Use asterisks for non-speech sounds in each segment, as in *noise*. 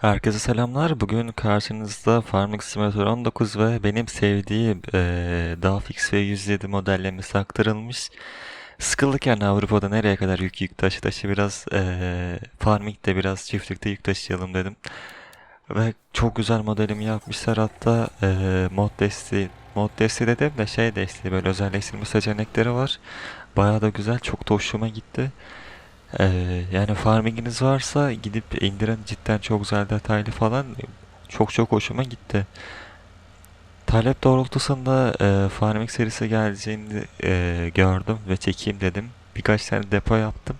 Herkese selamlar. Bugün karşınızda Farming Simulator 19 ve benim sevdiğim eee Dafix V107 modellemesi aktarılmış. Sıkıldık yani Avrupa'da nereye kadar yük yük taşı taşı biraz eee Farming'de biraz çiftlikte yük taşıyalım dedim. Ve çok güzel modelimi yapmışlar hatta eee mod desteği mod desteği dedim de şey desteği böyle özelleştirme seçenekleri var. Bayağı da güzel çok da hoşuma gitti. Ee, yani farminginiz varsa gidip indirin cidden çok güzel detaylı falan çok çok hoşuma gitti. Talep doğrultusunda e, farming serisi geleceğini e, gördüm ve çekeyim dedim. Birkaç tane depo yaptım.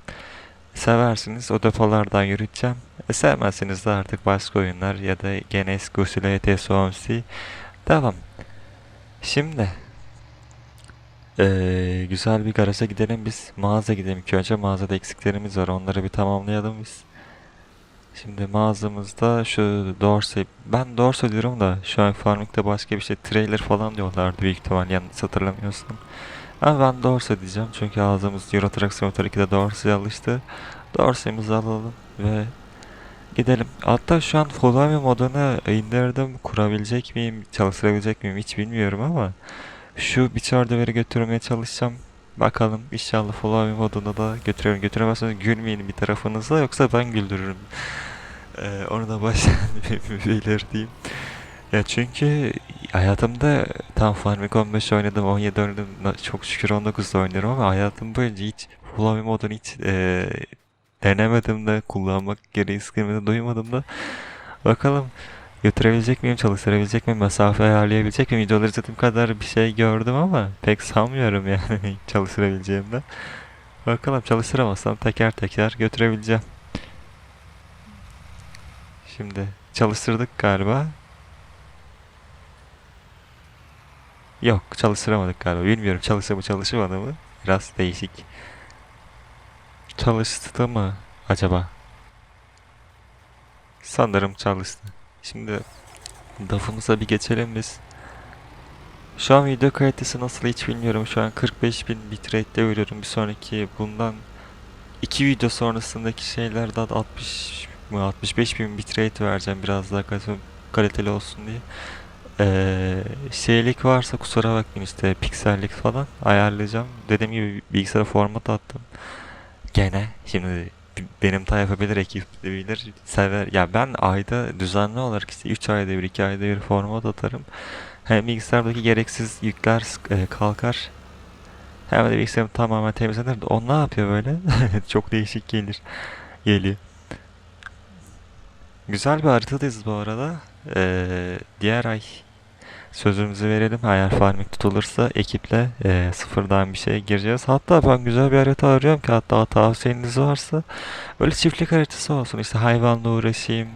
Seversiniz o depolardan yürüteceğim. E, sevmezseniz de artık başka oyunlar ya da gene eski usul ETS devam. Şimdi ee, güzel bir garaja gidelim biz. Mağaza gidelim ilk önce. Mağazada eksiklerimiz var. Onları bir tamamlayalım biz. Şimdi mağazamızda şu Dorsey. Ben Dorsey diyorum da şu an Farming'de başka bir şey. Trailer falan diyorlardı büyük ihtimal yanlış hatırlamıyorsam. Ama ben Dorsey diyeceğim. Çünkü ağzımız Euro Truck Simulator 2'de Dorsey'e alıştı. Dorsey'mizi alalım ve gidelim. Hatta şu an Follow Me modunu indirdim. Kurabilecek miyim, çalıştırabilecek miyim hiç bilmiyorum ama şu bir veri götürmeye çalışacağım. Bakalım inşallah follow me modunda da götürüyorum. Götüremezseniz gülmeyin bir tarafınıza yoksa ben güldürürüm. Ee, onu da baştan *laughs* belirteyim. Ya çünkü hayatımda tam Farming 15 oynadım, 17 oynadım. na- Çok şükür 19'da oynuyorum ama hayatım boyunca hiç me modunu hiç e, denemedim de kullanmak gereksinimi de duymadım da. Bakalım Götürebilecek miyim, çalıştırabilecek miyim, mesafe ayarlayabilecek miyim? Videoları izlediğim kadar bir şey gördüm ama pek sanmıyorum yani *laughs* çalıştırabileceğimden. Bakalım çalıştıramazsam teker teker götürebileceğim. Şimdi çalıştırdık galiba. Yok çalıştıramadık galiba. Bilmiyorum çalıştı mı çalışmadı mı? Biraz değişik. Çalıştı mı acaba? Sanırım çalıştı. Şimdi Lafımıza bir geçelim biz. Şu an video kalitesi nasıl hiç bilmiyorum. Şu an 45.000 bitrate'de veriyorum. Bir sonraki bundan iki video sonrasındaki şeylerden 60 mı 65.000 bitrate vereceğim biraz daha kaliteli olsun diye. Ee, şeylik varsa kusura bakmayın işte piksellik falan ayarlayacağım. Dediğim gibi bilgisayara format attım. Gene şimdi benim tayfa bilir, ekip bilir, sever. Ya ben ayda düzenli olarak işte 3 ayda bir, 2 ayda bir format atarım. Hem bilgisayardaki gereksiz yükler e, kalkar. Hem de bilgisayarım tamamen temizlenir. O ne yapıyor böyle? *laughs* Çok değişik gelir. Geliyor. Güzel bir haritadayız bu arada. Ee, diğer ay Sözümüzü verelim. Eğer farming tutulursa ekiple e, sıfırdan bir şey gireceğiz. Hatta ben güzel bir harita arıyorum ki hatta tavsiyeniz varsa böyle çiftlik haritası olsun. İşte hayvanla uğraşayım.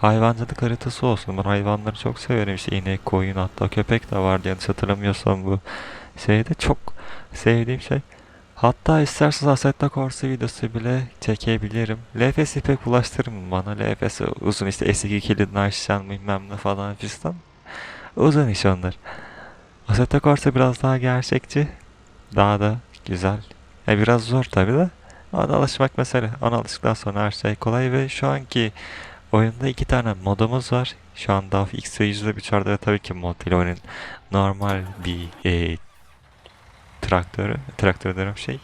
Hayvancılık haritası olsun. Ben hayvanları çok severim. İşte inek, koyun hatta köpek de vardı yanlış hatırlamıyorsam bu şeyde çok sevdiğim şey. Hatta isterseniz Assetto Corsa videosu bile çekebilirim. LFS'i pek bulaştırmayın bana. LFS uzun işte S2 kilidini açacaksın bilmem ne falan fistan. Uzun iş onlar. Assetto Corsa biraz daha gerçekçi. Daha da güzel. E biraz zor tabi de. Ona alışmak mesele. Ona alıştıktan sonra her şey kolay ve şu anki oyunda iki tane modumuz var. Şu an DAF X ve 100'de bir çarda tabii ki mod değil. Oyunun normal bir e, traktörü, traktör diyorum şey.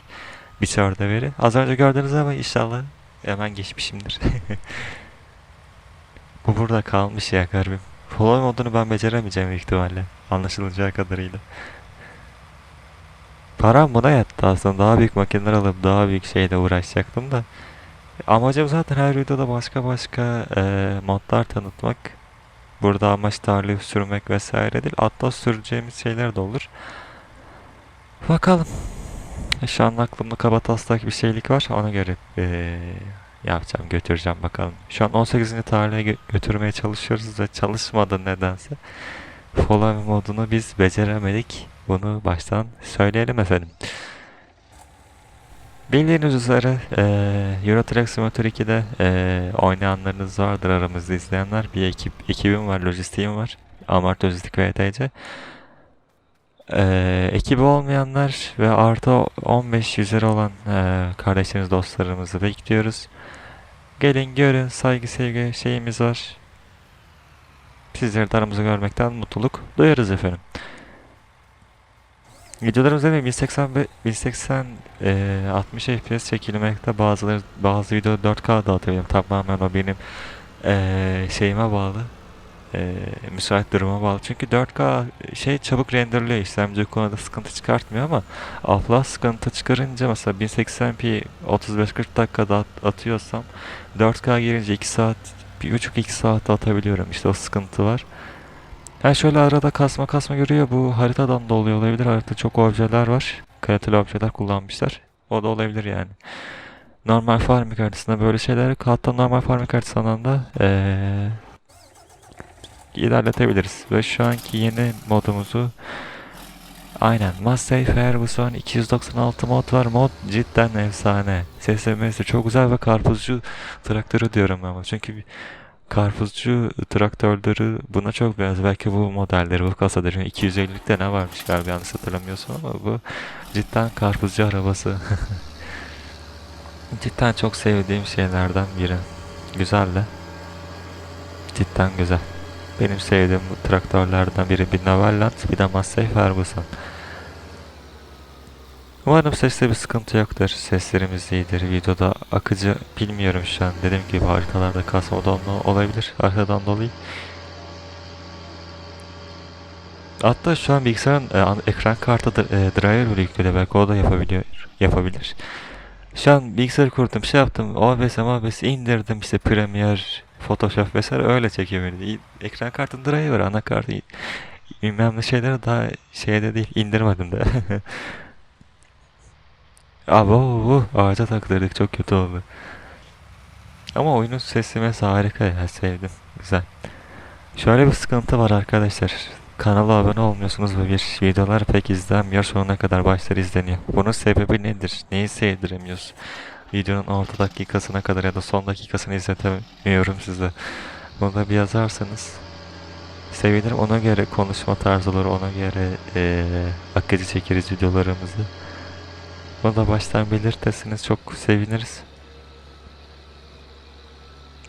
Bir çarda veri. Az önce gördünüz ama inşallah hemen geçmişimdir. *laughs* Bu burada kalmış ya garbim. Follow modunu ben beceremeyeceğim büyük ihtimalle. Anlaşılacağı kadarıyla. Param buna yattı aslında. Daha büyük makineler alıp daha büyük şeyle uğraşacaktım da. Amacım zaten her videoda başka başka e, modlar tanıtmak. Burada amaç tarlayı sürmek vesaire değil. Atla süreceğimiz şeyler de olur. Bakalım. Şu an aklımda kabataslak bir şeylik var. Ona göre e, yapacağım, götüreceğim bakalım. Şu an 18. tarihe gö- götürmeye çalışıyoruz ve çalışmadı nedense. Follow modunu biz beceremedik. Bunu baştan söyleyelim efendim. Bildiğiniz üzere eee Euro Truck Simulator 2'de eee oynayanlarınız vardır aramızda izleyenler. Bir ekip, ekibim var, lojistiğim var. Amart Lojistik ve ETC. Eee ekibi olmayanlar ve artı 15 üzeri olan eee kardeşlerimiz, dostlarımızı bekliyoruz. Gelin görün saygı sevgi şeyimiz var. Sizleri de aramızda görmekten mutluluk duyarız efendim. Videolarımız da 1080 ve 1080 e, 60 FPS çekilmekte bazıları bazı video 4K'da atabiliyorum tamamen o benim e, şeyime bağlı e, müsait duruma bağlı çünkü 4K şey çabuk renderlıyor işlemci konuda sıkıntı çıkartmıyor ama Upload sıkıntı çıkarınca mesela 1080p 35-40 dakikada at- atıyorsam 4K girince 2 saat 1,5-2 saat atabiliyorum işte o sıkıntı var. Ha şöyle arada kasma kasma görüyor. Bu haritadan da oluyor olabilir. Haritada çok objeler var. Kaliteli objeler kullanmışlar. O da olabilir yani. Normal farming haritasında böyle şeyler hatta normal farming haritasından da eee ilerletebiliriz. Ve şu anki yeni modumuzu aynen Massey Ferguson 296 mod var. Mod cidden efsane. Seslemesi çok güzel ve karpuzcu traktörü diyorum ama. Çünkü Karpuzcu traktörleri buna çok benziyor. Belki bu modelleri, bu kasaların 250'likte ne varmış galiba yanlış hatırlamıyorsam ama bu cidden karpuzcu arabası. *laughs* cidden çok sevdiğim şeylerden biri. Güzel de. Cidden güzel. Benim sevdiğim bu traktörlerden biri bir Novelland, bir de Massey Ferguson. Umarım seste bir sıkıntı yoktur. Seslerimiz iyidir. Videoda akıcı bilmiyorum şu an. Dediğim gibi haritalarda kasma donma olabilir. Arkadan dolayı. Hatta şu an bilgisayarın e, an- ekran kartı e, driver bile yüklü belki o da yapabiliyor yapabilir. Şu an bilgisayarı kurdum, şey yaptım, OBS, OBS indirdim işte Premiere, Photoshop vesaire öyle çekiyorum. İ- Ekran kartı driver, anakartı, bilmem ne şeyleri daha şeyde değil, indirmedim de. *laughs* Abo ağaca takılırdık çok kötü oldu. Ama oyunun seslemesi harika ya sevdim. Güzel. Şöyle bir sıkıntı var arkadaşlar. Kanala abone olmuyorsunuz ve bir videolar pek izlenmiyor sonuna kadar başları izleniyor. Bunun sebebi nedir? Neyi sevdiremiyoruz? Videonun orta dakikasına kadar ya da son dakikasını izletemiyorum size. Bunu da bir yazarsanız sevinirim. Ona göre konuşma tarzları, ona göre eee akıcı çekeriz videolarımızı. Bunu da baştan belirtesiniz çok seviniriz.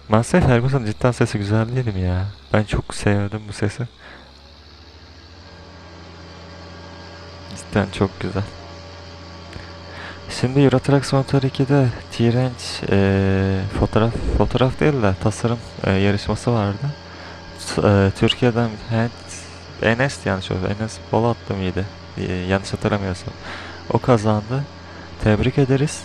Massey Ferguson cidden sesi güzel değil ya? Ben çok sevdim bu sesi. Cidden çok güzel. Şimdi Euro Truck Simulator 2'de T-Range eee, fotoğraf fotoğraf değil de tasarım eee, yarışması vardı. T- eee, Türkiye'den Hand Enes yanlış oldu. Enes Bolatlı mıydı? Eee, yanlış hatırlamıyorsam. O kazandı. Tebrik ederiz.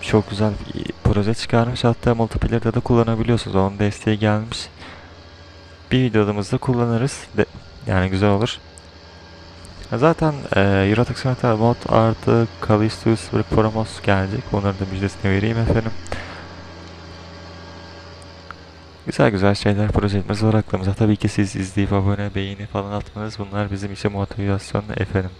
Çok güzel bir proje çıkarmış. Hatta multiplayer'da da kullanabiliyorsunuz. Onun desteği gelmiş. Bir videomuzda kullanırız. De, yani güzel olur. Zaten e, Euro Simulator mod artı Callisto's bir promos gelecek. Onların da müjdesini vereyim efendim. Güzel güzel şeyler projelerimiz var aklımızda. Tabii ki siz izleyip abone, beğeni falan atmanız bunlar bizim için motivasyon efendim.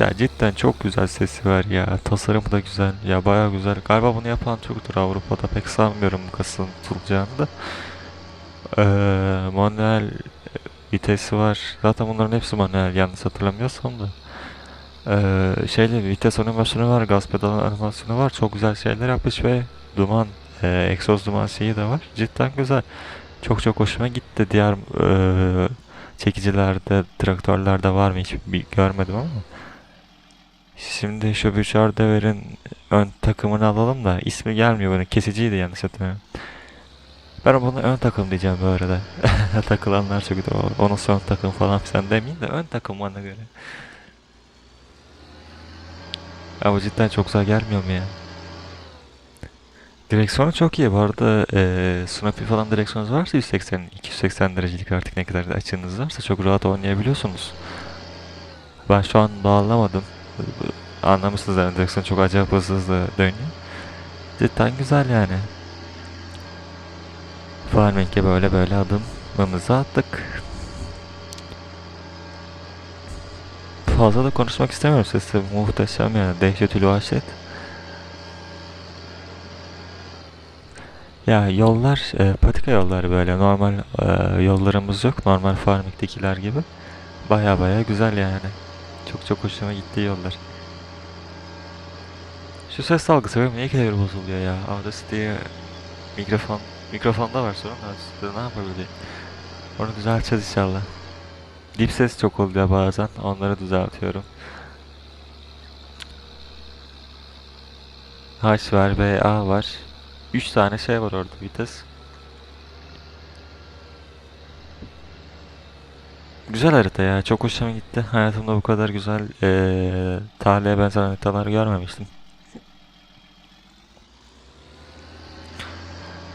Ya cidden çok güzel sesi var ya. Tasarımı da güzel. Ya baya güzel. Galiba bunu yapan Türk'tür Avrupa'da. Pek sanmıyorum bu kasın tutulacağını da. Ee, manuel vitesi var. Zaten bunların hepsi manuel yanlış hatırlamıyorsam da. Ee, şeyle vites animasyonu var. Gaz pedalı animasyonu var. Çok güzel şeyler yapmış ve duman, e, egzoz duman şeyi de var. Cidden güzel. Çok çok hoşuma gitti. Diğer e, çekicilerde, traktörlerde var mı hiç görmedim ama. Şimdi şu Büşar Dever'in ön takımını alalım da ismi gelmiyor bana. Kesiciydi yanlış hatırlamıyorum. Ben buna ön takım diyeceğim bu arada. *laughs* Takılanlar kötü. O- Onun son takım falan filan demeyeyim de ön takım bana göre. Ama cidden çok güzel gelmiyor mu ya? Direksiyonu çok iyi. Bu arada eee Snoopy falan direksiyonunuz varsa 180, 280 derecelik artık ne kadar açınız varsa çok rahat oynayabiliyorsunuz. Ben şu an bağlamadım. Anlamışsınız yani direksiyon çok acayip hızlı hızlı dönüyor. Cidden güzel yani. Farming'e böyle böyle adımımızı attık. Fazla da konuşmak istemiyorum. Sesi muhteşem yani. Dehşetül vahşet. Ya yollar, e, patika yollar böyle. Normal e, yollarımız yok. Normal Farming'dekiler gibi. Baya baya güzel yani. Çok çok hoşuma gitti yollar. Şu ses algısı benim niye kere bozuluyor ya? Audacity'ye mikrofon mikrofonda var sorun da Audacity'de ne yapabiliyor? Onu düzelteceğiz inşallah. Dip ses çok oluyor bazen. Onları düzeltiyorum. H var, B, A var. 3 tane şey var orada vites. Güzel harita ya. Çok hoşuma gitti. Hayatımda bu kadar güzel eee tarihe benzer haritalar görmemiştim.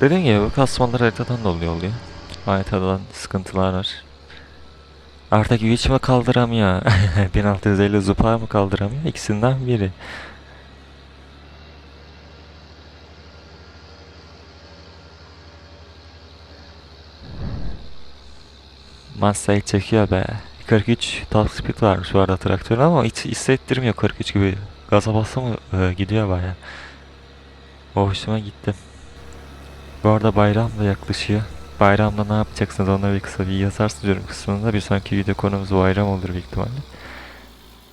Dediğim gibi bu kasmalar haritadan dolayı oluyor. Haritadan sıkıntılar var. Artık Twitch mi kaldıramıyor? *laughs* 1650 Zupa mı kaldıramıyor? İkisinden biri. Mustang çekiyor be. 43 top speed varmış bu arada traktörün ama hiç hissettirmiyor 43 gibi. Gaza bassa mı e, gidiyor baya. O hoşuma gitti. Bu arada bayram da yaklaşıyor. Bayramda ne yapacaksınız onları bir kısa bir yazarsınız yorum kısmında. Bir sonraki video konumuz bayram olur büyük ihtimalle.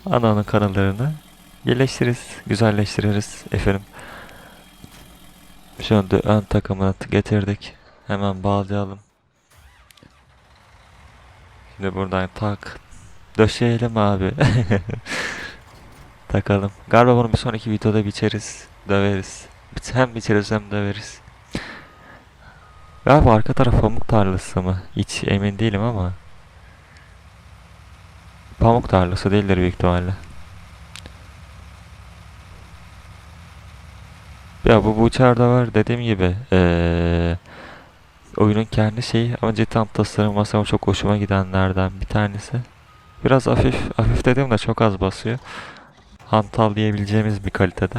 Ana ana kanallarını yerleştiririz, güzelleştiririz efendim. Şu anda ön takımını getirdik. Hemen bağlayalım. Şimdi buradan tak. Döşeyelim abi. *laughs* Takalım. Galiba bunu bir sonraki videoda biçeriz. Döveriz. Hem biçeriz hem döveriz. Galiba arka taraf pamuk tarlası mı? Hiç emin değilim ama. Pamuk tarlası değildir büyük ihtimalle. Ya bu bu içeride var dediğim gibi. Eee oyunun kendi şeyi ama cidden tasarım masama çok hoşuma gidenlerden bir tanesi. Biraz hafif, hafif dediğim de çok az basıyor. Hantal diyebileceğimiz bir kalitede.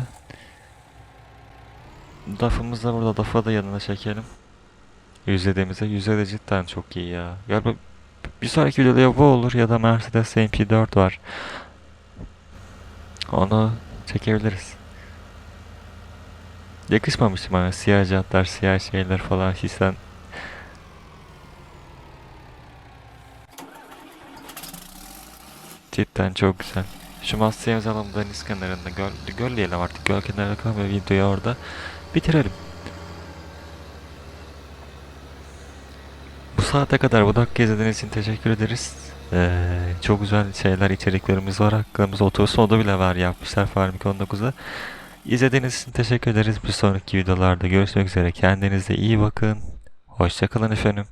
Dafımız da burada, dafa da yanına çekelim. Yüzlediğimizde, yüzde de cidden çok iyi ya. Galiba bir sonraki videoda ya bu olur ya da Mercedes MP4 var. Onu çekebiliriz. Yakışmamış bana siyah jantlar, siyah şeyler falan hisen Cidden çok güzel. Şu Masyaz alalım deniz kenarında. Göl, göl diyelim artık. Göl kenarında kalmıyor videoyu orada. Bitirelim. Bu saate kadar bu dakika izlediğiniz için teşekkür ederiz. Ee, çok güzel şeyler, içeriklerimiz var. Hakkımızda otursun o da bile var yapmışlar Farmik 19'da. İzlediğiniz için teşekkür ederiz. Bir sonraki videolarda görüşmek üzere. Kendinize iyi bakın. Hoşçakalın efendim.